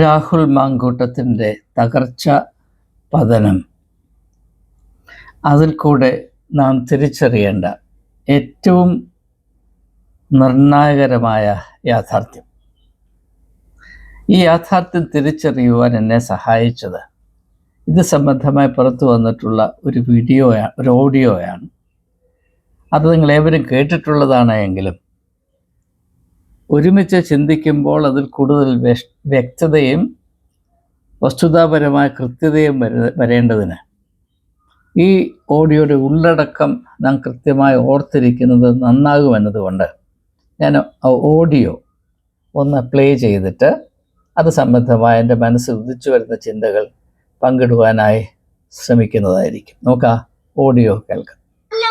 രാഹുൽ മാങ്കൂട്ടത്തിന്റെ തകർച്ച പതനം. അതിൽ കൂടെ നാം തിരിച്ചറിയേണ്ട ഏറ്റവും നിർണായകരമായ യാഥാർത്ഥ്യം. ഈ യാഥാർത്ഥ്യം തിരിച്ചറിയുവാൻ എന്നെ സഹായിച്ചത് ഇത് സംബന്ധമായി പുറത്തു വന്നിട്ടുള്ള ഒരു വീഡിയോയാണ് ഒരു ഓഡിയോയാണ്. അത് നിങ്ങൾ ഏവരും കേട്ടിട്ടുള്ളതാണ് എങ്കിലും ഒരുമിച്ച് ചിന്തിക്കുമ്പോൾ അതിൽ കൂടുതൽ വ്യക്തതയും വസ്തുതാപരമായ കൃത്യതയും വര വരേണ്ടതിന്. ഈ ഓഡിയോയുടെ ഉള്ളടക്കം നാം കൃത്യമായി ഓർത്തിരിക്കുന്നത് നന്നാകുമെന്നതുകൊണ്ട് ഞാൻ ഓഡിയോ ഒന്ന് പ്ലേ ചെയ്തിട്ട് അത് സംബന്ധമായ എന്റെ മനസ്സിൽ ഉദിച്ചു വരുന്ന ചിന്തകൾ പങ്കിടുവാനായി ശ്രമിക്കുന്നതായിരിക്കും. നോക്കാം ഓഡിയോ കേൾക്കാം.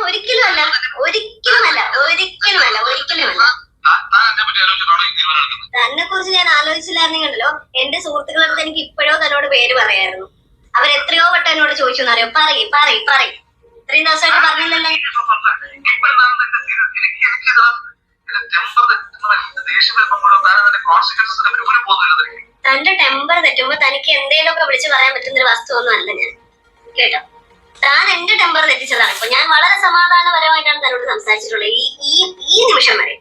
ഒരിക്കലും അല്ല. ഒരിക്കലും അല്ല ഒരിക്കലും അല്ല തന്നെ കുറിച്ച് ഞാൻ ആലോചിച്ചില്ലായിരുന്നെങ്കിലോ എന്റെ സുഹൃത്തുക്കളുടെ അടുത്ത് എനിക്ക് ഇപ്പോഴോ തന്നോട് പേര് പറയായിരുന്നു. അവർ എത്രയോ വട്ടം എന്നോട് ചോദിച്ചു എന്നറിയോ? പറയും പറയും പറയും. ഇത്രയും ദിവസമായിട്ട് പറഞ്ഞില്ലല്ലോ. തന്റെ ടെമ്പർ തെറ്റുമ്പോ തനിക്ക് എന്തേലുമൊക്കെ വിളിച്ചു പറയാൻ പറ്റുന്ന ഒരു വസ്തു ഒന്നും അല്ല ഞാൻ. കേട്ടോ? താൻ എന്റെ ടെമ്പർ തെറ്റിച്ചതാണ്. ഇപ്പൊ ഞാൻ വളരെ സമാധാനപരമായിട്ടാണ് തന്നോട് സംസാരിച്ചിട്ടുള്ളത്. ഈ ഈ നിമിഷം വരെ.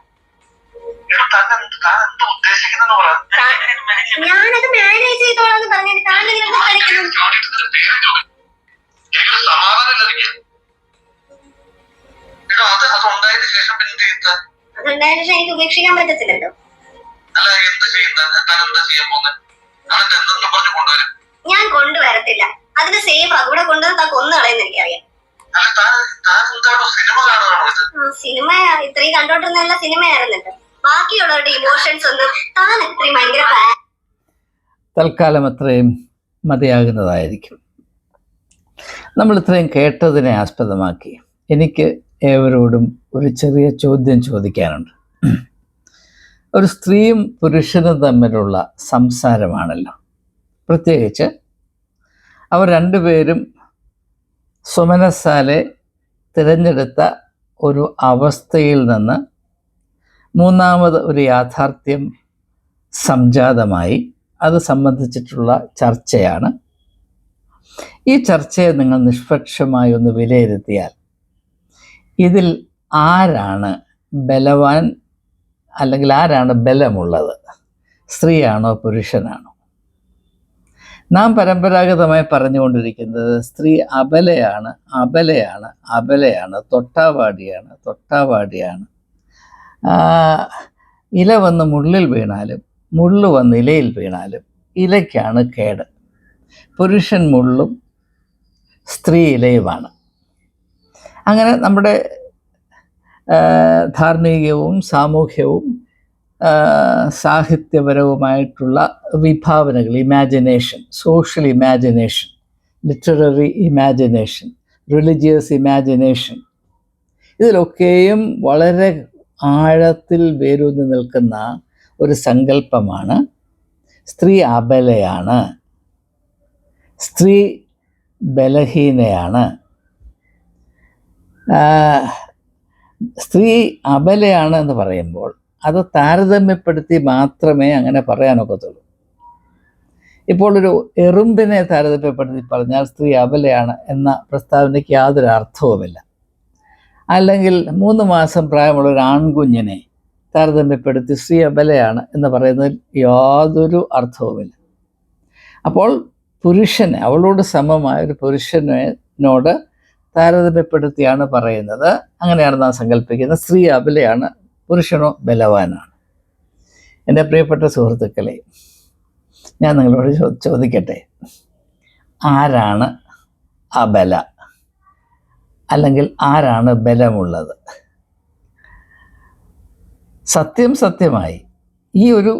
ഞാനത് മാനേജ് ചെയ്തോളാം എന്ന് പറഞ്ഞിട്ട് താൻ ഇതിനെ കളിക്കുന്നു അത് അതുണ്ടായതിനു ശേഷം പിന്നെ എന്ത് ചെയ്യുന്നത് അതുണ്ടായതിനു ശേഷം എനിക്ക് ഉപേക്ഷിക്കാൻ പറ്റത്തില്ലല്ലോ. അല്ല എന്ത് ചെയ്യുന്നത് താൻ എന്താ ചെയ്യാൻ പോകുന്നത് അതൊക്കെ എന്തെന്ന് പറഞ്ഞു കൊണ്ടുവരും. ഞാൻ കൊണ്ടുവരത്തില്ല. അതിന് സേഫ് അവിടെ കൊണ്ടുവന്ന് താൻ കൊന്നു കളയുന്ന എനിക്കറിയാം. സിനിമ കാണുകയാണോ ഇത്? ആ, സിനിമ ഇത്രയും സിനിമയായിരുന്നല്ലോ ബാക്കിയുള്ളവരുടെ ഇമോഷൻസ് ഒന്നും താൻ അത്രയും ഭയങ്കര തൽക്കാലം അത്രയും മതിയാകുന്നതായിരിക്കും. നമ്മൾ ഇത്രയും കേട്ടതിനെ ആസ്പദമാക്കി. എനിക്ക് ഏവരോടും ഒരു ചെറിയ ചോദ്യം ചോദിക്കാനുണ്ട്. ഒരു സ്ത്രീയും പുരുഷനും തമ്മിലുള്ള സംസാരമാണല്ലോ. പ്രത്യേകിച്ച് അവർ രണ്ടുപേരും സുമനസാലെ തിരഞ്ഞെടുത്ത ഒരു അവസ്ഥയിൽ നിന്ന് മൂന്നാമത് ഒരു യാഥാർത്ഥ്യം സംജാതമായി. അത് സംബന്ധിച്ചിട്ടുള്ള ചർച്ചയാണ്. ഈ ചർച്ചയെ നിങ്ങൾ നിഷ്പക്ഷമായി ഒന്ന് വിലയിരുത്തിയാൽ ഇതിൽ ആരാണ് ബലവാൻ അല്ലെങ്കിൽ ആരാണ് ബലമുള്ളത്? സ്ത്രീയാണോ പുരുഷനാണോ? നാം പരമ്പരാഗതമായി പറഞ്ഞുകൊണ്ടിരിക്കുന്നത് സ്ത്രീ അബലയാണ് അബലയാണ് അബലയാണ് തൊട്ടാവാടിയാണ് തൊട്ടാവാടിയാണ് ഇല വന്ന് മുള്ളിൽ വീണാലും മുള്ളു വന്ന് ഇലയിൽ വീണാലും ഇലയ്ക്കാണ് കേട്. പുരുഷൻ മുള്ളും സ്ത്രീ ഇലയുമാണ്. അങ്ങനെ നമ്മുടെ ധാർമ്മികവും സാമൂഹ്യവും സാഹിത്യപരവുമായിട്ടുള്ള വിഭാവനകൾ imagination social imagination literary imagination religious imagination ഇതിലൊക്കെയും വളരെ ആഴത്തിൽ വേരൂന്നി നിൽക്കുന്ന ഒരു സങ്കല്പമാണ് സ്ത്രീ അബലയാണ്. സ്ത്രീ ബലഹീനയാണ്. സ്ത്രീ അബലയാണ് എന്ന് പറയുമ്പോൾ അത് താരതമ്യപ്പെടുത്തി മാത്രമേ അങ്ങനെ പറയാനൊക്കത്തുള്ളൂ. ഇപ്പോൾ ഒരു എറുമ്പിനെ താരതമ്യപ്പെടുത്തി പറഞ്ഞാൽ സ്ത്രീ അബലയാണ് എന്ന പ്രസ്താവനയ്ക്ക് യാതൊരു അർത്ഥവുമില്ല. അല്ലെങ്കിൽ മൂന്ന് മാസം പ്രായമുള്ള ഒരു ആൺകുഞ്ഞിനെ താരതമ്യപ്പെടുത്തി സ്ത്രീ അബലയാണ് എന്ന് പറയുന്നതിൽ യാതൊരു അർത്ഥവുമില്ല. അപ്പോൾ പുരുഷനെ അവളോട് സമമായ ഒരു പുരുഷനോട് താരതമ്യപ്പെടുത്തിയാണ് പറയുന്നത്. അങ്ങനെയാണ് നാം സങ്കല്പിക്കുന്നത് സ്ത്രീ അബലയാണ് പുരുഷനോ ബലവാനാണ്. എന്റെ പ്രിയപ്പെട്ട സുഹൃത്തുക്കളെ ഞാൻ നിങ്ങളോട് ചോദിക്കട്ടെ? ആരാണ് അബല? അല്ലെങ്കിൽ ആരാണ് ബലമുള്ളത്? സത്യം സത്യമായി ഈ ഒരു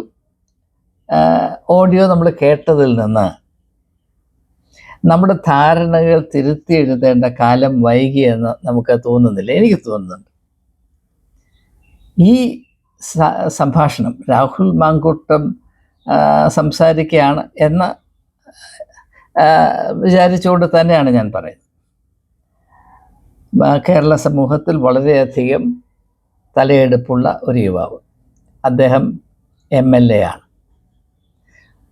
ഓഡിയോ നമ്മൾ കേട്ടതിൽ നിന്ന് നമ്മുടെ ധാരണകൾ തിരുത്തി എഴുതേണ്ട കാലം വൈകിയെന്ന് നമുക്ക് തോന്നുന്നില്ല. എനിക്ക് തോന്നുന്നുണ്ട്. ഈ സംഭാഷണം രാഹുൽ മാങ്കൂട്ടം സംസാരിക്കുകയാണ് എന്ന് വിചാരിച്ചുകൊണ്ട് തന്നെയാണ് ഞാൻ പറയുന്നത്. കേരള സമൂഹത്തിൽ വളരെയധികം തലയെടുപ്പുള്ള ഒരു യുവാവ്. അദ്ദേഹം എം എൽ എ ആണ്.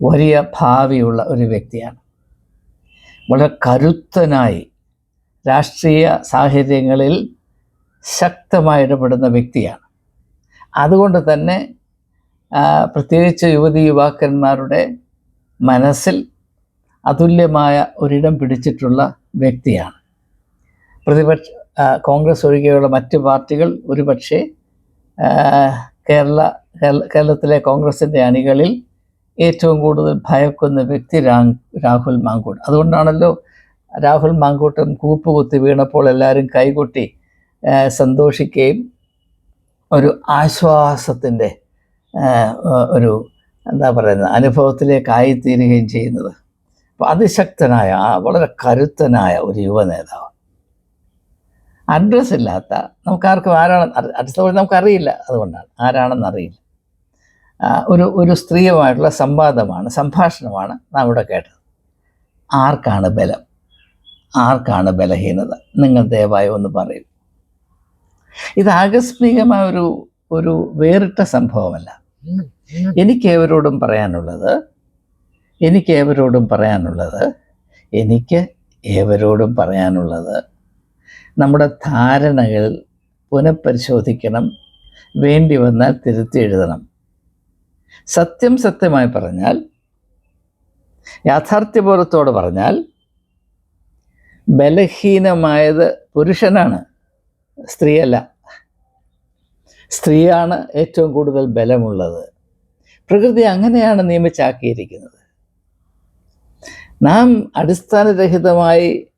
വലിയ ഭാവിയുള്ള ഒരു വ്യക്തിയാണ്. വളരെ കരുത്തനായി രാഷ്ട്രീയ സാഹചര്യങ്ങളിൽ ശക്തമായി ഇടപെടുന്ന വ്യക്തിയാണ്. അതുകൊണ്ട് തന്നെ പ്രത്യേകിച്ച് യുവതി യുവാക്കന്മാരുടെ മനസ്സിൽ അതുല്യമായ ഒരിടം പിടിച്ചിട്ടുള്ള വ്യക്തിയാണ്. പ്രതിപക്ഷ കോൺഗ്രസ് ഒഴികെയുള്ള മറ്റ് പാർട്ടികൾ ഒരുപക്ഷെ കേരള കേരള- കേരളത്തിലെ കോൺഗ്രസിന്റെ അണികളിൽ ഏറ്റവും കൂടുതൽ ഭയക്കുന്ന വ്യക്തി രാഹുൽ മാങ്കൂട്ട്. അതുകൊണ്ടാണല്ലോ രാഹുൽ മാങ്കൂട്ടൻ കൂപ്പുകുത്തി വീണപ്പോൾ എല്ലാവരും കൈകൊട്ടി സന്തോഷിക്കുകയും ഒരു ആശ്വാസത്തിന്റെ ഒരു എന്താ പറയുന്നത് അനുഭവത്തിലേക്ക് ആയിത്തീരുകയും ചെയ്യുന്നത്. അപ്പോൾ അതിശക്തനായ വളരെ കരുത്തനായ ഒരു യുവ നേതാവ് അഡ്രസ് ഇല്ലാത്ത നമുക്കാർക്കും ആരാണ് അഡ്രസ്സ് വഴി നമുക്കറിയില്ല അതുകൊണ്ടാണ്. ആരാണെന്ന് അറിയില്ല. ഒരു ഒരു സ്ത്രീയുമായിട്ടുള്ള സംവാദമാണ് സംഭാഷണമാണ് നാം ഇവിടെ കേട്ടത്. ആർക്കാണ് ബലം? ആർക്കാണ് ബലഹീനത? നിങ്ങൾ ദയവായി ഒന്ന് പറയും. ഇത് ആകസ്മികമായ ഒരു ഒരു വേറിട്ട സംഭവമല്ല. എനിക്ക് ഏവരോടും പറയാനുള്ളത് എനിക്ക് ഏവരോടും പറയാനുള്ളത് എനിക്ക് ഏവരോടും പറയാനുള്ളത് നമ്മുടെ ധാരണകൾ പുനഃപരിശോധിക്കണം വേണ്ടി വന്നാൽ തിരുത്തി എഴുതണം. സത്യം സത്യമായി പറഞ്ഞാൽ യാഥാർത്ഥ്യബോധത്തോട് പറഞ്ഞാൽ ബലഹീനമായത് പുരുഷനാണ് സ്ത്രീയല്ല. സ്ത്രീയാണ് ഏറ്റവും കൂടുതൽ ബലമുള്ളത്. പ്രകൃതി അങ്ങനെയാണ് നിയമിച്ചാക്കിയിരിക്കുന്നത്. നാം അടിസ്ഥാനരഹിതമായി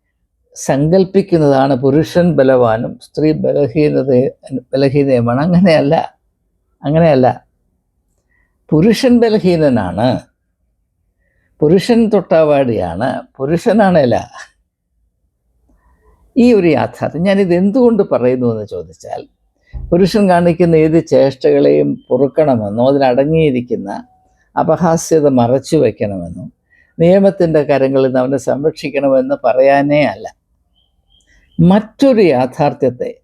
സങ്കല്പിക്കുന്നതാണ് പുരുഷൻ ബലവാനും സ്ത്രീ ബലഹീനത ബലഹീനയുമാണ്. അങ്ങനെയല്ല. അങ്ങനെയല്ല. പുരുഷൻ ബലഹീനനാണ്. പുരുഷൻ തൊട്ടാവാടിയാണ്. പുരുഷനാണല്ല ഈ ഒരു യാഥാർത്ഥ്യം. ഞാനിത് എന്തുകൊണ്ട് പറയുന്നു എന്ന് ചോദിച്ചാൽ പുരുഷൻ കാണിക്കുന്ന ഏത് ചേഷ്ടകളെയും പൊറുക്കണമെന്നോ അതിലടങ്ങിയിരിക്കുന്ന അപഹാസ്യത മറച്ചു വയ്ക്കണമെന്നോ നിയമത്തിന്റെ കരങ്ങളിൽ നിന്ന് അവനെ സംരക്ഷിക്കണമെന്ന് പറയാനേ അല്ല. മറ്റൊരു യാഥാർത്ഥ്യത്തെ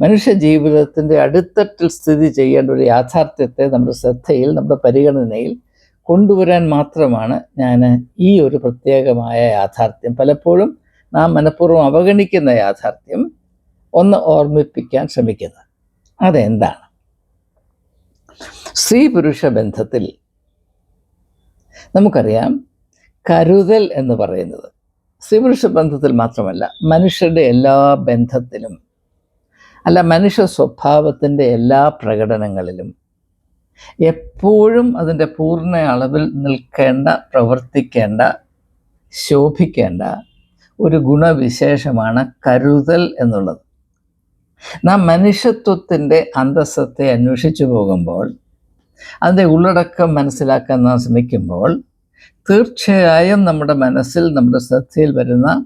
മനുഷ്യ ജീവിതത്തിന്റെ അടിത്തട്ടിൽ സ്ഥിതി ചെയ്യേണ്ട ഒരു യാഥാർത്ഥ്യത്തെ നമ്മുടെ ശ്രദ്ധയിൽ നമ്മുടെ പരിഗണനയിൽ കൊണ്ടുവരാൻ മാത്രമാണ് ഞാൻ ഈ ഒരു പ്രത്യേകമായ യാഥാർത്ഥ്യം. പലപ്പോഴും നാം മനഃപൂർവം അവഗണിക്കുന്ന യാഥാർത്ഥ്യം ഒന്ന് ഓർമ്മിപ്പിക്കാൻ ശ്രമിക്കുന്നത്. അതെന്താണ്? സ്ത്രീ പുരുഷ ബന്ധത്തിൽ നമുക്കറിയാം കരുതൽ എന്ന് പറയുന്നത് സ്ത്രീ പുരുഷ ബന്ധത്തിൽ മാത്രമല്ല മനുഷ്യരുടെ എല്ലാ ബന്ധത്തിലും അല്ല മനുഷ്യ സ്വഭാവത്തിന്റെ എല്ലാ പ്രകടനങ്ങളിലും എപ്പോഴും അതിന്റെ പൂർണ അളവിൽ നിൽക്കേണ്ട പ്രവർത്തിക്കേണ്ട ശോഭിക്കേണ്ട ഒരു ഗുണവിശേഷമാണ് കരുതൽ എന്നുള്ളത്. നാം മനുഷ്യത്വത്തിന്റെ അന്തസ്സത്തെ അന്വേഷിച്ചു പോകുമ്പോൾ അതിന്റെ ഉള്ളടക്കം മനസ്സിലാക്കാൻ നാം ശ്രമിക്കുമ്പോൾ തീർച്ചയായും നമ്മുടെ മനസ്സിൽ നമ്മുടെ ശ്രദ്ധയിൽ വരുന്ന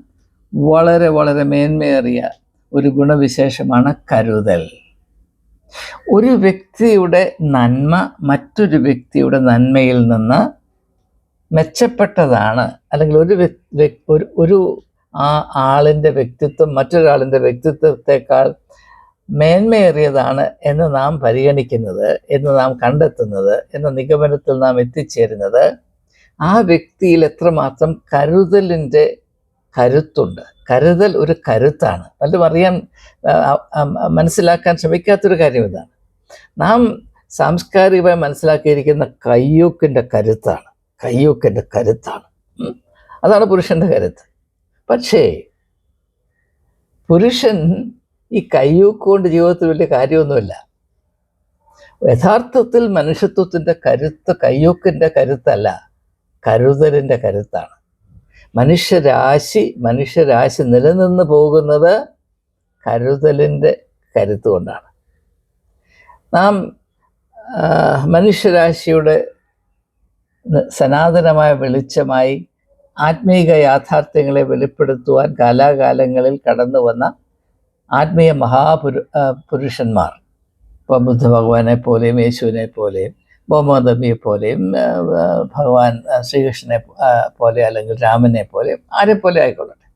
വളരെ വളരെ മേന്മയേറിയ ഒരു ഗുണവിശേഷമാണ് കരുതൽ. ഒരു വ്യക്തിയുടെ നന്മ മറ്റൊരു വ്യക്തിയുടെ നന്മയിൽ നിന്ന് മെച്ചപ്പെട്ടതാണ്. അല്ലെങ്കിൽ ഒരു ഒരു ഒരു ആ ആളിന്റെ വ്യക്തിത്വം മറ്റൊരാളിന്റെ വ്യക്തിത്വത്തെക്കാൾ മേന്മയേറിയതാണ് എന്ന് നാം പരിഗണിക്കുന്നത് എന്ന് നാം കണ്ടെത്തുന്നത് എന്ന നിഗമനത്തിൽ നാം എത്തിച്ചേരുന്നത് ആ വ്യക്തിയിൽ എത്രമാത്രം കരുതലിന്റെ കരുത്തുണ്ട്. കരുതൽ ഒരു കരുത്താണ്. പലരും അറിയാൻ മനസ്സിലാക്കാൻ ശ്രമിക്കാത്തൊരു കാര്യം ഇതാണ്. നാം സാംസ്കാരികമായി മനസ്സിലാക്കിയിരിക്കുന്ന കയ്യൂക്കിന്റെ കരുത്താണ്. കയ്യൂക്കിന്റെ കരുത്താണ്. അതാണ് പുരുഷന്റെ കരുത്ത്. പക്ഷേ പുരുഷൻ ഈ കയ്യൂക്ക് കൊണ്ട് ജീവിതത്തിൽ വലിയ കാര്യമൊന്നുമില്ല. യഥാർത്ഥത്തിൽ മനുഷ്യത്വത്തിന്റെ കരുത്ത് കയ്യൂക്കിന്റെ കരുത്തല്ല. കരുതലിന്റെ കരുത്താണ്. മനുഷ്യരാശി മനുഷ്യരാശി നിലനിന്ന് പോകുന്നത് കരുതലിന്റെ കരുത്ത് കൊണ്ടാണ്. നാം മനുഷ്യരാശിയുടെ സനാതനമായ വെളിച്ചമായി ആത്മീക യാഥാർത്ഥ്യങ്ങളെ വെളിപ്പെടുത്തുവാൻ കാലാകാലങ്ങളിൽ കടന്നു വന്ന ആത്മീയ മഹാപുരു പുരുഷന്മാർ. ഇപ്പോൾ ബുദ്ധ ഭഗവാനെ പോലെയും യേശുവിനെ പോലെയും മുഹമ്മദ് പോലെയും ഭഗവാൻ ശ്രീകൃഷ്ണനെ പോലെ അല്ലെങ്കിൽ രാമനെ പോലെയും പോലെ ആയിക്കൊള്ളട്ടെ.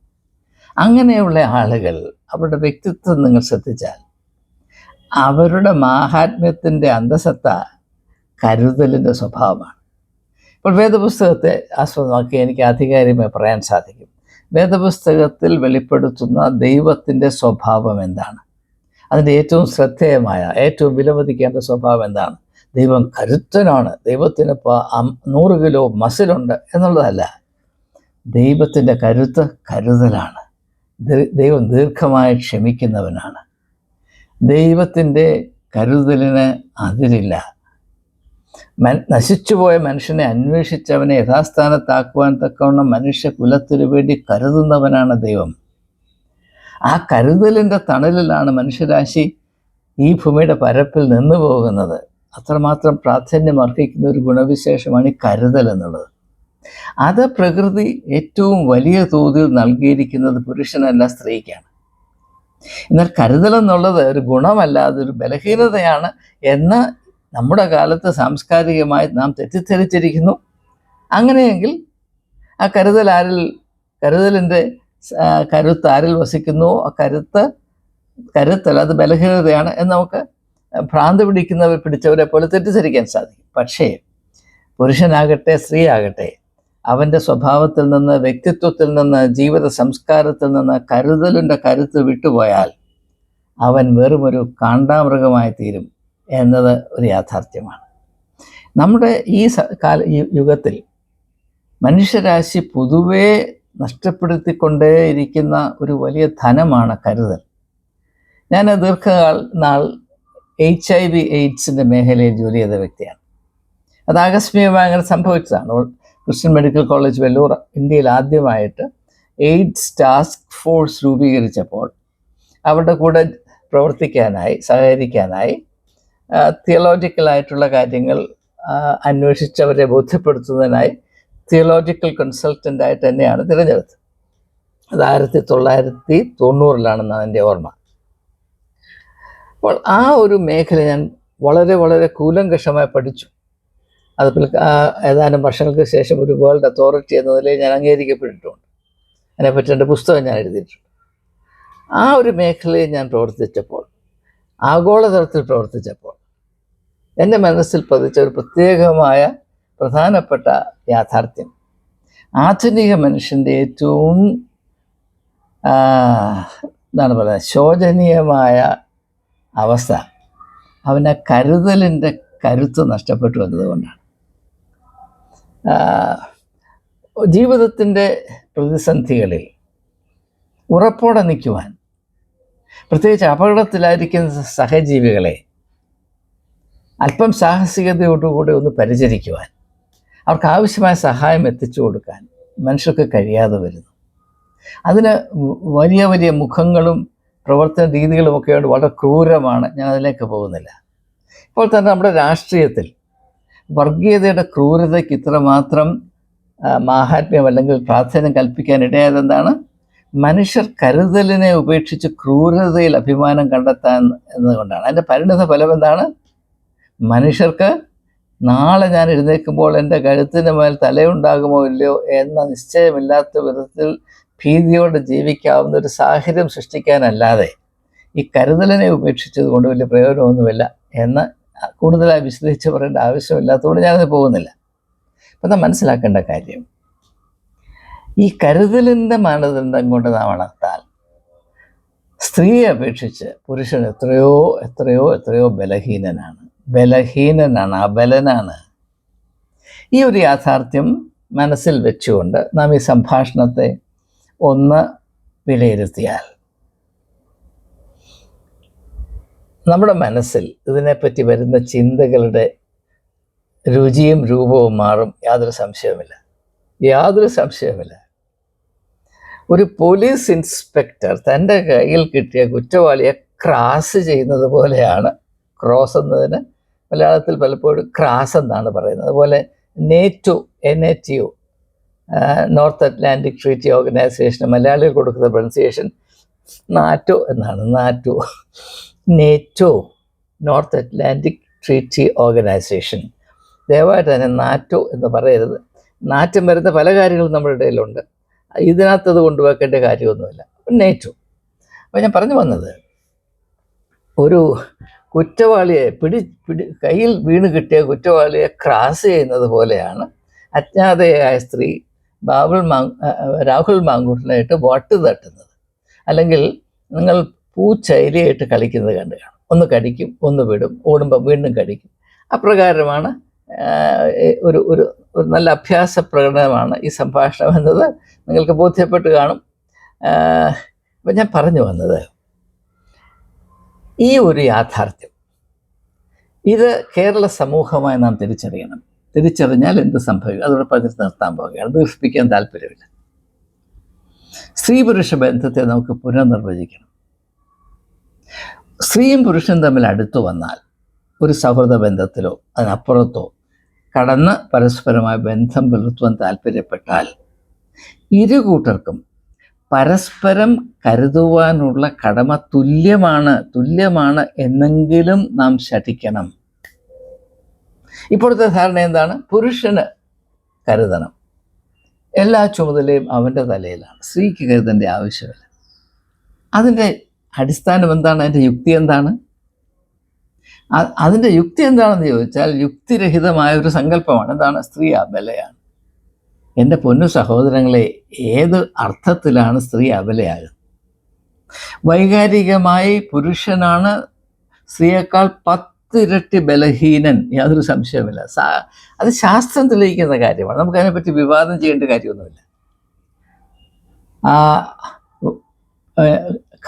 അങ്ങനെയുള്ള ആളുകൾ അവരുടെ വ്യക്തിത്വം നിങ്ങൾ ശ്രദ്ധിച്ചാൽ അവരുടെ മാഹാത്മ്യത്തിന്റെ അന്തസത്ത കരുതലിന്റെ സ്വഭാവമാണ്. ഇപ്പോൾ വേദപുസ്തകത്തെ ആസ്പദമാക്കി എനിക്ക് ആധികാരികമായി പറയാൻ സാധിക്കും. വേദപുസ്തകത്തിൽ വെളിപ്പെടുത്തുന്ന ദൈവത്തിന്റെ സ്വഭാവം എന്താണ്? അതിന്റെ ഏറ്റവും ശ്രദ്ധേയമായ ഏറ്റവും വിലമതിക്കേണ്ട സ്വഭാവം എന്താണ്? ദൈവം കരുത്തനാണ്. ദൈവത്തിന് നൂറ് കിലോ മസിലുണ്ട് എന്നുള്ളതല്ല. ദൈവത്തിന്റെ കരുത്ത് കരുതലാണ്. ദൈവം ദീർഘമായി ക്ഷമിക്കുന്നവനാണ്. ദൈവത്തിന്റെ കരുതലിന് അതിരില്ല. മൻ നശിച്ചുപോയ മനുഷ്യനെ അന്വേഷിച്ചവനെ യഥാസ്ഥാനത്താക്കുവാൻ തക്കവണ്ണം മനുഷ്യ കുലത്തിനു വേണ്ടി കരുതുന്നവനാണ് ദൈവം. ആ കരുതലിന്റെ തണലിലാണ് മനുഷ്യരാശി ഈ ഭൂമിയുടെ പരപ്പിൽ നിന്നു പോകുന്നത്. അത്രമാത്രം പ്രാധാന്യം അർഹിക്കുന്ന ഒരു ഗുണവിശേഷമാണ് ഈ കരുതൽ എന്നുള്ളത്. അത് പ്രകൃതി ഏറ്റവും വലിയ തോതിൽ നൽകിയിരിക്കുന്നത് പുരുഷനല്ല സ്ത്രീക്കാണ്. എന്നാൽ കരുതൽ എന്നുള്ളത് ഒരു ഗുണമല്ല അതൊരു ബലഹീനതയാണ് എന്ന് നമ്മുടെ കാലത്ത് സാംസ്കാരികമായി നാം തെറ്റിദ്ധരിച്ചിരിക്കുന്നു. അങ്ങനെയെങ്കിൽ ആ കരുതൽ ആരിൽ കരുതലിന്റെ കരുത്ത് ആരിൽ വസിക്കുന്നു? ആ കരുത്ത് കരുത്തല്ല അത് ബലഹീനതയാണ് എന്ന് നമുക്ക് ഭ്രാന്ത് പിടിക്കുന്നവർ പിടിച്ചവരെ പോലെ തെറ്റിദ്ധരിക്കാൻ സാധിക്കും. പക്ഷേ പുരുഷനാകട്ടെ സ്ത്രീ ആകട്ടെ അവന്റെ സ്വഭാവത്തിൽ നിന്ന് വ്യക്തിത്വത്തിൽ നിന്ന് ജീവിത സംസ്കാരത്തിൽ നിന്ന് കരുതലിന്റെ കരുത്ത് വിട്ടുപോയാൽ അവൻ വെറുമൊരു കാണ്ടാമൃഗമായി തീരും എന്നത് ഒരു യാഥാർത്ഥ്യമാണ്. നമ്മുടെ ഈ കാല യുഗത്തിൽ മനുഷ്യരാശി പൊതുവേ നഷ്ടപ്പെടുത്തിക്കൊണ്ടേയിരിക്കുന്ന ഒരു വലിയ ധനമാണ് കരുതൽ. ഞാൻ ദീർഘകാൽ നാൾ എച്ച് ഐ വി എയ്ഡ്സിന്റെ മേഖലയിൽ ജോലി ചെയ്ത വ്യക്തിയാണ്. അത് ആകസ്മികമായി അങ്ങനെ സംഭവിച്ചതാണ്. ക്രിസ്ത്യൻ മെഡിക്കൽ കോളേജ് വെല്ലൂർ ഇന്ത്യയിൽ ആദ്യമായിട്ട് എയ്ഡ്സ് ടാസ്ക് ഫോഴ്സ് രൂപീകരിച്ചപ്പോൾ അവരുടെ കൂടെ പ്രവർത്തിക്കാനായി സഹകരിക്കാനായി തിയോളജിക്കലായിട്ടുള്ള കാര്യങ്ങൾ അന്വേഷിച്ചവരെ ബോധ്യപ്പെടുത്തുന്നതിനായി തിയോളജിക്കൽ കൺസൾട്ടന്റായിട്ട് തന്നെയാണ് തിരഞ്ഞെടുത്തത്. അത് ആയിരത്തി തൊള്ളായിരത്തി തൊണ്ണൂറിലാണെന്നാണ് എന്റെ ഓർമ്മ. അപ്പോൾ ആ ഒരു മേഖല ഞാൻ വളരെ വളരെ കൂലങ്കഷമായി പഠിച്ചു. അതുപോലെ ഏതാനും വർഷങ്ങൾക്ക് ശേഷം ഒരു വേൾഡ് അതോറിറ്റി എന്ന നിലയിൽ ഞാൻ അംഗീകരിക്കപ്പെട്ടിട്ടുണ്ട്. അതിനെപ്പറ്റി എന്റെ പുസ്തകം ഞാൻ എഴുതിയിട്ടുണ്ട്. ആ ഒരു മേഖലയിൽ ഞാൻ പ്രവർത്തിച്ചപ്പോൾ ആഗോളതലത്തിൽ പ്രവർത്തിച്ചപ്പോൾ എന്റെ മനസ്സിൽ പതിച്ച ഒരു പ്രത്യേകമായ പ്രധാനപ്പെട്ട യാഥാർത്ഥ്യം. ആധുനിക മനുഷ്യന്റെ ഏറ്റവും എന്താണ് പറയുക ശോചനീയമായ അവസ്ഥ. അവന്റെ കരുതലിന്റെ കരുത്ത് നഷ്ടപ്പെട്ടു എന്നതുകൊണ്ടാണ്. ജീവിതത്തിന്റെ പ്രതിസന്ധികളിൽ ഉറപ്പോടെ നിൽക്കുവാൻ പ്രത്യേകിച്ച് അപകടത്തിലായിരിക്കുന്ന സഹജീവികളെ അല്പം സാഹസികതയോടുകൂടി ഒന്ന് പരിചരിക്കുവാൻ അവർക്ക് ആവശ്യമായ സഹായം എത്തിച്ചു കൊടുക്കാൻ മനുഷ്യർക്ക് കഴിയാതെ വരുന്നു. അതിന് വലിയ വലിയ മുഖങ്ങളും പ്രവർത്തന ഒക്കെയുണ്ട് വളരെ ക്രൂരമാണ്. ഞാൻ അതിലേക്ക് പോകുന്നില്ല. ഇപ്പോൾ തന്നെ നമ്മുടെ രാഷ്ട്രീയത്തിൽ വർഗീയതയുടെ ക്രൂരതയ്ക്ക് ഇത്രമാത്രം മാഹാത്മ്യം അല്ലെങ്കിൽ പ്രാധാന്യം കൽപ്പിക്കാൻ ഇടയായത് എന്താണ്? മനുഷ്യർ കരുതലിനെ ഉപേക്ഷിച്ച് ക്രൂരതയിൽ അഭിമാനം കണ്ടെത്താൻ എന്നതുകൊണ്ടാണ്. അതിന്റെ പരിണിത ഫലം എന്താണ്? മനുഷ്യർക്ക് നാളെ ഞാൻ എഴുന്നേൽക്കുമ്പോൾ എന്റെ കഴുത്തിന് മേൽ തലയുണ്ടാകുമോ ഇല്ലയോ എന്ന നിശ്ചയമില്ലാത്ത വിധത്തിൽ ഭീതിയോടെ ജീവിക്കാവുന്ന ഒരു സാഹചര്യം സൃഷ്ടിക്കാനല്ലാതെ ഈ കരുതലിനെ ഉപേക്ഷിച്ചത് കൊണ്ട് വലിയ പ്രയോജനമൊന്നുമില്ല എന്ന് കൂടുതലായി വിശദീകരിച്ച് പറയേണ്ട ആവശ്യമില്ലാത്തതുകൊണ്ട് ഞാനത് പോകുന്നില്ല. അപ്പം നാം മനസ്സിലാക്കേണ്ട കാര്യം ഈ കരുതലിന്റെ മാനദണ്ഡം കൊണ്ട് നാം വളർത്താൽ സ്ത്രീയെ അപേക്ഷിച്ച് പുരുഷൻ എത്രയോ എത്രയോ എത്രയോ ബലഹീനനാണ്. ബലഹീനനാണ് അബലനാണ്. ഈ ഒരു യാഥാർത്ഥ്യം മനസ്സിൽ വെച്ചുകൊണ്ട് നാം ഈ സംഭാഷണത്തെ ഒന്ന് വിലയിരുത്തിയാൽ. നമ്മുടെ മനസ്സിൽ ഇതിനെപ്പറ്റി വരുന്ന ചിന്തകളുടെ രുചിയും രൂപവും മാറും. യാതൊരു സംശയവുമില്ല. യാതൊരു സംശയവുമില്ല. ഒരു പോലീസ് ഇൻസ്പെക്ടർ തന്റെ കയ്യിൽ കിട്ടിയ കുറ്റവാളിയെ ക്രാസ് ചെയ്യുന്നത് പോലെയാണ് ക്രോസ് എന്നതിന് മലയാളത്തിൽ പലപ്പോഴും ക്രാസ് എന്നാണ് പറയുന്നത്. അതുപോലെ NATO N A T U North Atlantic Treaty ഓർഗനൈസേഷന് മലയാളികൾ കൊടുക്കുന്ന പ്രൊണൗൺസിയേഷൻ നാറ്റോ എന്നാണ് NATO. NATO North Atlantic Treaty Organisation. ദയവായിട്ട് തന്നെ നാറ്റോ എന്ന് പറയരുത്. നാറ്റം വരുന്ന പല കാര്യങ്ങളും നമ്മുടെ ഇടയിലുണ്ട്. അത് കൊണ്ടുവെക്കേണ്ട കാര്യമൊന്നുമില്ല. നേറ്റോ. അപ്പോൾ ഞാൻ പറഞ്ഞു വന്നത് ഒരു കുറ്റവാളിയെ പിടി പിടി കയ്യിൽ വീണ് കിട്ടിയ കുറ്റവാളിയെ ക്രാസ് ചെയ്യുന്നത് പോലെയാണ് അജ്ഞാതയായ സ്ത്രീ ബാബുൾ മാങ് രാഹുൽ മാങ്കൂട്ടിനായിട്ട് വട്ട് തട്ടുന്നത്. അല്ലെങ്കിൽ നിങ്ങൾ പൂച്ചൈലിയായിട്ട് കളിക്കുന്നത് കണ്ടു കാണും. ഒന്ന് കടിക്കും ഒന്ന് വിടും ഓടുമ്പോൾ വീണ്ടും കടിക്കും. അപ്രകാരമാണ് ഒരു ഒരു ഒരു നല്ല അഭ്യാസ പ്രകടനമാണ് ഈ സംഭാഷണം എന്നത്. നിങ്ങൾക്ക് ബോധ്യപ്പെട്ട് കാണും. അപ്പം ഞാൻ പറഞ്ഞു വന്നത് ഈ ഒരു യാഥാർത്ഥ്യം. ഇത് കേരള സമൂഹമായി നാം തിരിച്ചറിയണം. തിരിച്ചറിഞ്ഞാൽ എന്ത് സംഭവിക്കും? അതോടെ പറഞ്ഞ് നിർത്താൻ പോവുകയാണ്. ദീർഘിപ്പിക്കാൻ താല്പര്യമില്ല. സ്ത്രീ പുരുഷ ബന്ധത്തെ നമുക്ക് പുനർനിർവചിക്കണം. സ്ത്രീയും പുരുഷനും തമ്മിൽ അടുത്തു വന്നാൽ ഒരു സൗഹൃദ ബന്ധത്തിലോ അതിനപ്പുറത്തോ കടന്ന് പരസ്പരമായ ബന്ധം പുലർത്തുവാൻ താല്പര്യപ്പെട്ടാൽ ഇരു കൂട്ടർക്കും പരസ്പരം കരുതുവാനുള്ള കടമ തുല്യമാണ് തുല്യമാണ് എന്നെങ്കിലും നാം ശഠിക്കണം. ഇപ്പോഴത്തെ ധാരണ എന്താണ്? പുരുഷന് കരുതണം. എല്ലാ ചുമതലയും അവന്റെ തലയിലാണ്. സ്ത്രീക്ക് കരുതേണ്ട ആവശ്യമില്ല. അതിന്റെ അടിസ്ഥാനം എന്താണ്? അതിന്റെ യുക്തി എന്താണ്? അതിന്റെ യുക്തി എന്താണെന്ന് ചോദിച്ചാൽ യുക്തിരഹിതമായ ഒരു സങ്കല്പമാണ്. എന്താണ്? സ്ത്രീ അബലയാണ്. എന്റെ പൊന്നു സഹോദരങ്ങളെ ഏത് അർത്ഥത്തിലാണ് സ്ത്രീ അബലയാകുന്നത്? വൈകാരികമായി പുരുഷനാണ് സ്ത്രീയേക്കാൾ പത്തിരട്ടി ബലഹീനൻ യാതൊരു സംശയവുമില്ല. സാ- അത് ശാസ്ത്രം തെളിയിക്കുന്ന കാര്യമാണ്. നമുക്കതിനെപ്പറ്റി വിവാദം ചെയ്യേണ്ട കാര്യമൊന്നുമില്ല. ആ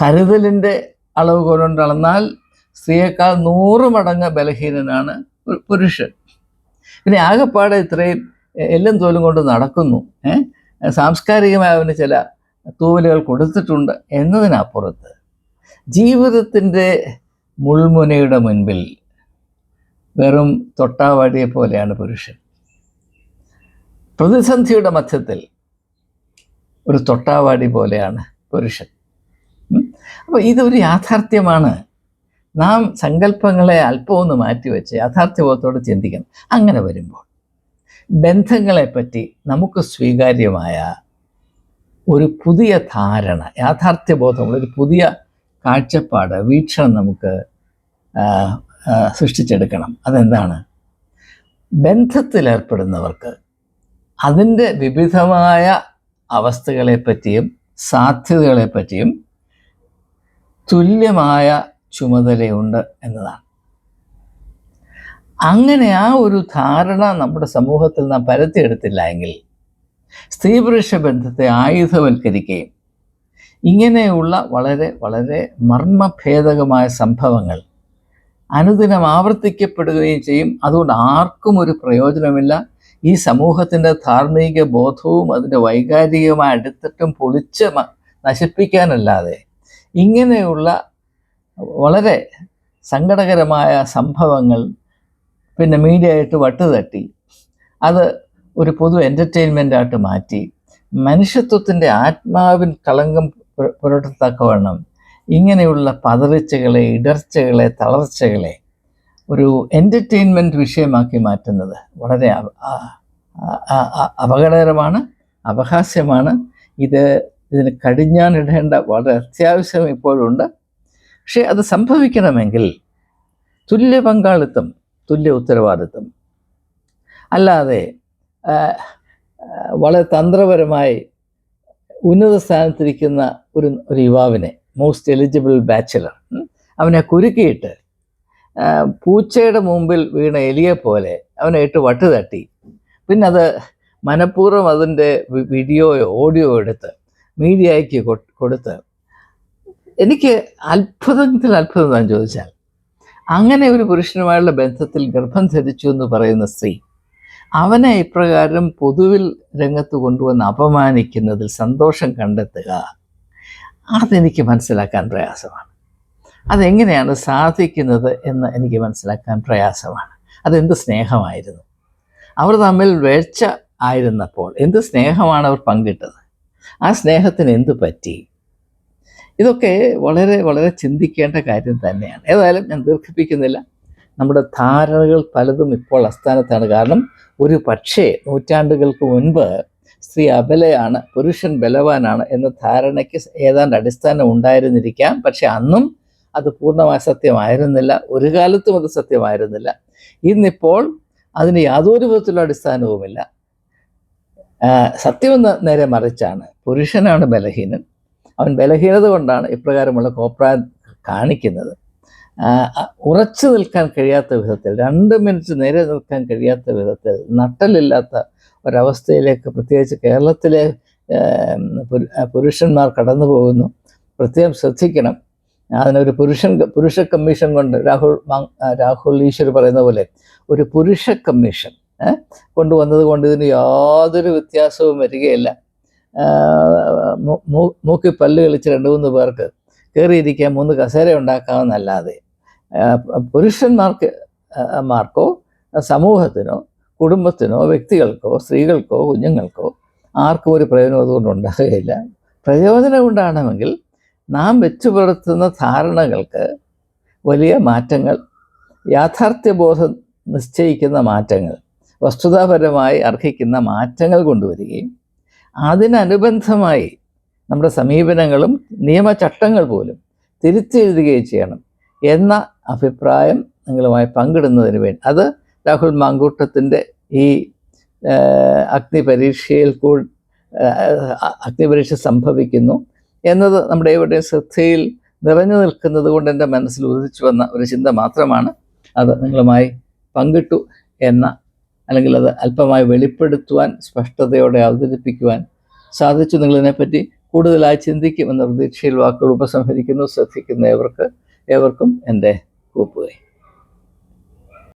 കരുതലിന്റെ അളവ് കൊണ്ട് സ്ത്രീയേക്കാൾ നൂറ് മടങ്ങ് ബലഹീനനാണ് പുരുഷൻ. പിന്നെ ആകെപ്പാടെ ഇത്രയും എല്ലാം തോലും കൊണ്ട് നടക്കുന്നു. സാംസ്കാരികമായ അവന് ചില തൂവലുകൾ കൊടുത്തിട്ടുണ്ട് എന്നതിനപ്പുറത്ത് ജീവിതത്തിന്റെ മുൾമുനയുടെ മുൻപിൽ വെറും തൊട്ടാവാടിയെ പോലെയാണ് പുരുഷൻ. പ്രതിസന്ധിയുടെ മധ്യത്തിൽ ഒരു തൊട്ടാവാടി പോലെയാണ് പുരുഷൻ. അപ്പോൾ ഇതൊരു യാഥാർത്ഥ്യമാണ്. നാം സങ്കല്പങ്ങളെ അല്പമൊന്ന് മാറ്റിവെച്ച് യാഥാർത്ഥ്യബോധത്തോട് ചിന്തിക്കണം. അങ്ങനെ വരുമ്പോൾ ബന്ധങ്ങളെപ്പറ്റി നമുക്ക് സ്വീകാര്യമായ ഒരു പുതിയ ധാരണ യാഥാർത്ഥ്യബോധമുള്ള ഒരു പുതിയ കാഴ്ചപ്പാട് വീക്ഷണം നമുക്ക് സൃഷ്ടിച്ചെടുക്കണം. അതെന്താണ്? ബന്ധത്തിലേർപ്പെടുന്നവർക്ക് അതിന്റെ വിവിധമായ അവസ്ഥകളെപ്പറ്റിയും സാധ്യതകളെപ്പറ്റിയും തുല്യമായ ചുമതലയുണ്ട് എന്നതാണ്. അങ്ങനെ ആ ഒരു ധാരണ നമ്മുടെ സമൂഹത്തിൽ നാം പരത്തിയെടുത്തില്ല എങ്കിൽ സ്ത്രീ പുരുഷ ബന്ധത്തെ ആയുധവൽക്കരിക്കുകയും ഇങ്ങനെയുള്ള വളരെ വളരെ മർമ്മഭേദകമായ സംഭവങ്ങൾ അനുദിനം ആവർത്തിക്കപ്പെടുകയും ചെയ്യും. അതുകൊണ്ട് ആർക്കും ഒരു പ്രയോജനമില്ല. ഈ സമൂഹത്തിന്റെ ധാർമ്മിക ബോധവും അതിന്റെ വൈകാരികമായ അടുത്തിട്ടും പൊളിച്ച് നശിപ്പിക്കാനല്ലാതെ ഇങ്ങനെയുള്ള വളരെ സങ്കടകരമായ സംഭവങ്ങൾ പിന്നെ മീഡിയ ആയിട്ട് വട്ടുതട്ടി. അത് ഒരു പൊതു എന്റർടൈൻമെന്റ് ആയിട്ട് മാറ്റി. മനുഷ്യത്വത്തിന്റെ ആത്മാവിൻ കളങ്കം പുര- പുരട്ടത്തക്കവണ്ണം ഇങ്ങനെയുള്ള പതറിച്ചകളെ ഇടർച്ചകളെ തളർച്ചകളെ ഒരു എന്റർടൈൻമെന്റ് വിഷയമാക്കി മാറ്റുന്നത് വളരെ അപകടകരമാണ് അപഹാസ്യമാണ്. ഇത് ഇതിന് കടിഞ്ഞാനിടേണ്ട വളരെ അത്യാവശ്യം ഇപ്പോഴുണ്ട്. പക്ഷേ അത് സംഭവിക്കണമെങ്കിൽ തുല്യ പങ്കാളിത്തം തുല്യ ഉത്തരവാദിത്വം. അല്ലാതെ വളരെ തന്ത്രപരമായി ഉന്നത സ്ഥാനത്തിരിക്കുന്ന ഒരു ഒരു യുവാവിനെ മോസ്റ്റ് എലിജിബിൾ ബാച്ചിലർ അവനെ കുരുക്കിയിട്ട് പൂച്ചയുടെ മുമ്പിൽ വീണ എലിയെ പോലെ അവനെ ഇട്ട് വട്ട് തട്ടി. പിന്നെ അത് മനഃപൂർവം അതിന്റെ വീഡിയോയോ ഓഡിയോ എടുത്ത് മീഡിയയ്ക്ക് കൊടുത്ത്. എനിക്ക് അത്ഭുതത്തിൽ അത്ഭുതം താൻ ചോദിച്ചാൽ അങ്ങനെ ഒരു പുരുഷനുമായുള്ള ബന്ധത്തിൽ ഗർഭം ധരിച്ചു എന്ന് പറയുന്ന സ്ത്രീ അവനെ ഇപ്രകാരം പൊതുവിൽ രംഗത്ത് കൊണ്ടുവന്ന് അപമാനിക്കുന്നതിൽ സന്തോഷം കണ്ടെത്തുക. അതെനിക്ക് മനസ്സിലാക്കാൻ പ്രയാസമാണ്. അതെങ്ങനെയാണ് സാധിക്കുന്നത് എന്ന് എനിക്ക് മനസ്സിലാക്കാൻ പ്രയാസമാണ്. അതെന്ത് സ്നേഹമായിരുന്നു? അവർ തമ്മിൽ വേഴ്ച ആയിരുന്നപ്പോൾ എന്ത് സ്നേഹമാണ് അവർ പങ്കിട്ടത്? ആ സ്നേഹത്തിന് എന്ത് പറ്റി? ഇതൊക്കെ വളരെ വളരെ ചിന്തിക്കേണ്ട കാര്യം തന്നെയാണ്. ഏതായാലും ഞാൻ ദീർഘിപ്പിക്കുന്നില്ല. നമ്മുടെ ധാരണകൾ പലതും ഇപ്പോൾ അസ്ഥാനത്താണ്. കാരണം ഒരു പക്ഷേ നൂറ്റാണ്ടുകൾക്ക് മുൻപ് സ്ത്രീ അബലയാണ് പുരുഷൻ ബലവാനാണ് എന്ന ധാരണയ്ക്ക് ഏതാണ്ട് അടിസ്ഥാനം ഉണ്ടായിരുന്നിരിക്കാം. പക്ഷെ അന്നും അത് പൂർണമായ സത്യമായിരുന്നില്ല. ഒരു കാലത്തും അത് സത്യമായിരുന്നില്ല. ഇന്നിപ്പോൾ അതിന് യാതൊരു വിധത്തിലുള്ള അടിസ്ഥാനവുമില്ല. സത്യമെന്ന് നേരെ മറിച്ചാണ്. പുരുഷനാണ് ബലഹീനൻ. അവൻ ബലഹീനത കൊണ്ടാണ് ഇപ്രകാരമുള്ള കോപ്രാ കാണിക്കുന്നത്. ഉറച്ചു നിൽക്കാൻ കഴിയാത്ത വിധത്തിൽ രണ്ട് മിനിറ്റ് നേരെ നിൽക്കാൻ കഴിയാത്ത വിധത്തിൽ നട്ടലില്ലാത്ത ഒരവസ്ഥയിലേക്ക് പ്രത്യേകിച്ച് കേരളത്തിലെ പുരുഷന്മാർ കടന്നു പോകുന്നു. പ്രത്യേകം ശ്രദ്ധിക്കണം. അതിനൊരു പുരുഷൻ പുരുഷ കമ്മീഷൻ കൊണ്ട് രാഹുൽ രാഹുൽ ഈശ്വർ പറയുന്ന പോലെ ഒരു പുരുഷ കമ്മീഷൻ കൊണ്ടുവന്നത് കൊണ്ട് ഇതിന് യാതൊരു വ്യത്യാസവും വരികയില്ല. മൂക്കി പല്ല് കളിച്ച് രണ്ട് മൂന്ന് പേർക്ക് കയറിയിരിക്കാൻ മൂന്ന് കസേര ഉണ്ടാക്കാമെന്നല്ലാതെ പുരുഷന്മാർക്ക് മാർക്കോ സമൂഹത്തിനോ കുടുംബത്തിനോ വ്യക്തികൾക്കോ സ്ത്രീകൾക്കോ കുഞ്ഞുങ്ങൾക്കോ ആർക്കും ഒരു പ്രയോജനം അതുകൊണ്ട് ഉണ്ടാകുകയില്ല. പ്രയോജനം ഉണ്ടാകണമെങ്കിൽ നാം വെച്ചു പുലർത്തുന്ന ധാരണകൾക്ക് വലിയ മാറ്റങ്ങൾ യാഥാർത്ഥ്യബോധം നിശ്ചയിക്കുന്ന മാറ്റങ്ങൾ വസ്തുതാപരമായി അർഹിക്കുന്ന മാറ്റങ്ങൾ കൊണ്ടുവരികയും അതിനനുബന്ധമായി നമ്മുടെ സമീപനങ്ങളും നിയമചട്ടങ്ങൾ പോലും തിരുത്തിയെഴുതുകയും ചെയ്യണം എന്ന അഭിപ്രായം നിങ്ങളുമായി പങ്കിടുന്നതിന് വേണ്ടി. അത് രാഹുൽ മാങ്കൂട്ടത്തിന്റെ ഈ അഗ്നിപരീക്ഷയിൽ കൂടി അഗ്നിപരീക്ഷ സംഭവിക്കുന്നു എന്നത് നമ്മുടെ എവിടെയും ശ്രദ്ധയിൽ നിറഞ്ഞു നിൽക്കുന്നത് കൊണ്ട് എന്റെ മനസ്സിൽ ഉദിച്ചു വന്ന ഒരു ചിന്ത മാത്രമാണ്. അത് നിങ്ങളുമായി പങ്കിട്ടു എന്ന അല്ലെങ്കിൽ അത് അല്പമായി വെളിപ്പെടുത്തുവാൻ സ്പഷ്ടതയോടെ അവതരിപ്പിക്കുവാൻ സാധിച്ചു. നിങ്ങളിതിനെപ്പറ്റി കൂടുതലായി ചിന്തിക്കുമെന്ന പ്രതീക്ഷയിൽ വാക്കുകൾ ഉപസംഹരിക്കുന്നു. ശ്രദ്ധിക്കുന്ന ഏവർക്ക് ഏവർക്കും എന്റെ കൂപ്പുകൈ.